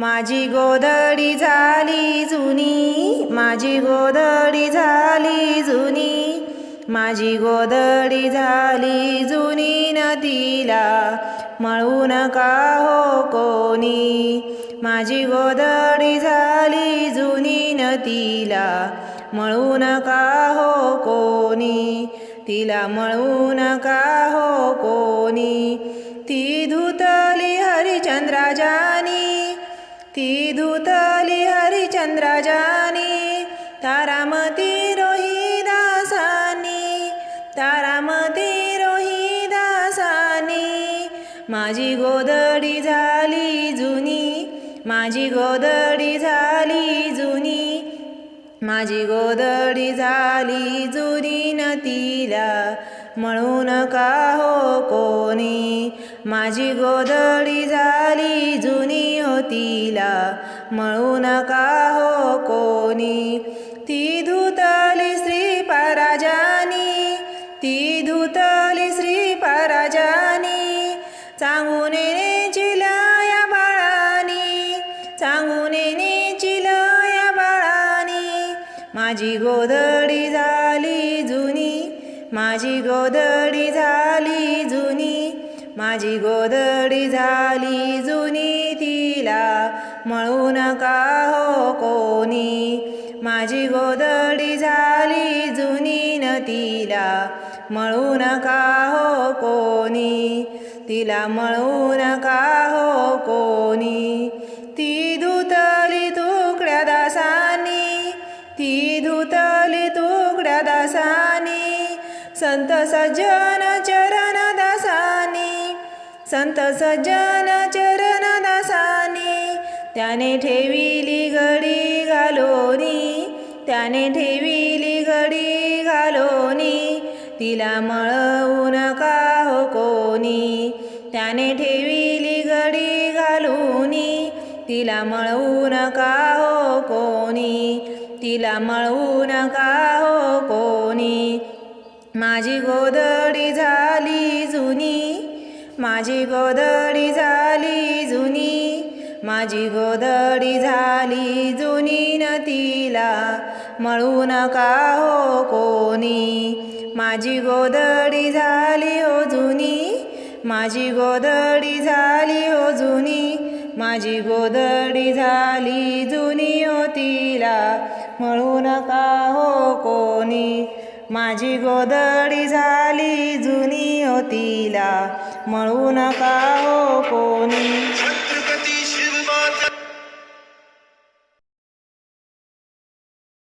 माझी गोधडी झाली जुनी माझी गोधडी झाली जुनी माझी गोधडी झाली जुनी न तिला मळू नका हो कोणी. माझी गोधडी झाली जुनी न तिला मळू नका हो कोणी. तिला मळू नका हो कोणी. ती धुतली हरिचंद्राजानी ती धुतली हरिचंद्राजानी. तारामती रोहिदासानी. तारामती रोहिदासानी. माझी गोदडी झाली जुनी. माझी गोदडी झाली जुनी. माझी गोदडी झाली जुनी न तिला. म्हणून का हो कोणी. माझी गोदडी झाली जुनी होतीला मळू नका हो कोणी. ती धुतली श्री पराजानी ती धुतली श्री पराजानी सांगून चिलया बाळानी सांगून चिलया बाळानी. माझी गोदडी झाली जुनी. माझी गोदडी झाली जुनी. माझी गोदडी झाली जुनी तिला मळू नका हो कोणी. माझी गोदडी झाली जुनी न तिला मळू नका हो कोणी. तिला मळू नका हो कोणी. ती धुतली तुकड्या दासानी ती धुतली तुकड्या दासानी. संत सज्जन चरण संत सज्जन चरण दासानी त्याने ठेविली घडी घालोनी त्याने ठेविली घडी घालोनी तिला मळवू नका हो कोणी. त्याने ठेविली घडी घालूनी तिला मळवू नका हो कोणी. तिला मळवू नका हो कोणी. माझी गोदडी झाली जुनी माझी गोदडी झाली जुनी माझी गोदडी झाली जुनी न तिला मळू नका हो कोणी माझी गोदडी झाली हो जुनी माझी गोधडी झाली हो जुनी माझी गोदडी झाली जुनी हो तिला. मळू नका हो कोणी माझी गोदडी झाली जुनी हो तिला. मळू नका हो कोणी.